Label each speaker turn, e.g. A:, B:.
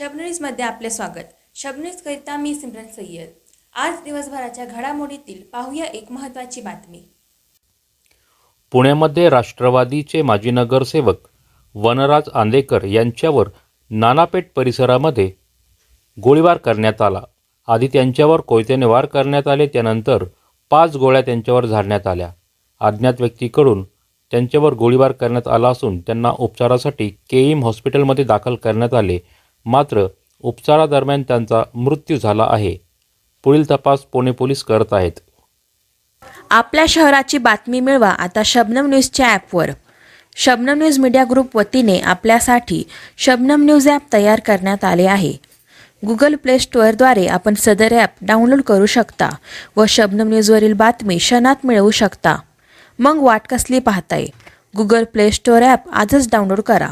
A: शबनीजमध्ये आपले स्वागत. शबनरीजकरिता मी सिमरन सय्यद. आज दिवसभराच्या घडामोडीतील पाहूया एक महत्त्वाची बातमी.
B: पुण्यामध्ये राष्ट्रवादीचे माजी नगरसेवक वनराज आंदेकर यांच्यावर नानापेठ परिसरामध्ये गोळीबार करण्यात आला. आधी त्यांच्यावर कोयत्याने वार करण्यात आले त्यानंतर पाच गोळ्या त्यांच्यावर झाडण्यात आल्या. अज्ञात व्यक्तीकडून त्यांच्यावर गोळीबार करण्यात आला असून त्यांना उपचारासाठी केईम हॉस्पिटलमध्ये दाखल करण्यात आले. मात्र उपचारादरम्यान त्यांचा मृत्यू झाला आहे. पुढील तपास पुणे पोलीस करत आहेत.
A: आपल्या शहराची बातमी मिळवा आता शबनम न्यूजच्या ॲपवर. शबनम न्यूज मीडिया ग्रुप वतीने आपल्यासाठी शबनम न्यूज ॲप तयार करण्यात आले आहे. गुगल प्ले स्टोअरद्वारे आपण सदर ॲप डाउनलोड करू शकता व शबनम न्यूजवरील बातमी क्षणात मिळवू शकता. मग वाट कसली पाहताय? गुगल प्ले स्टोअर ॲप आजच डाउनलोड करा.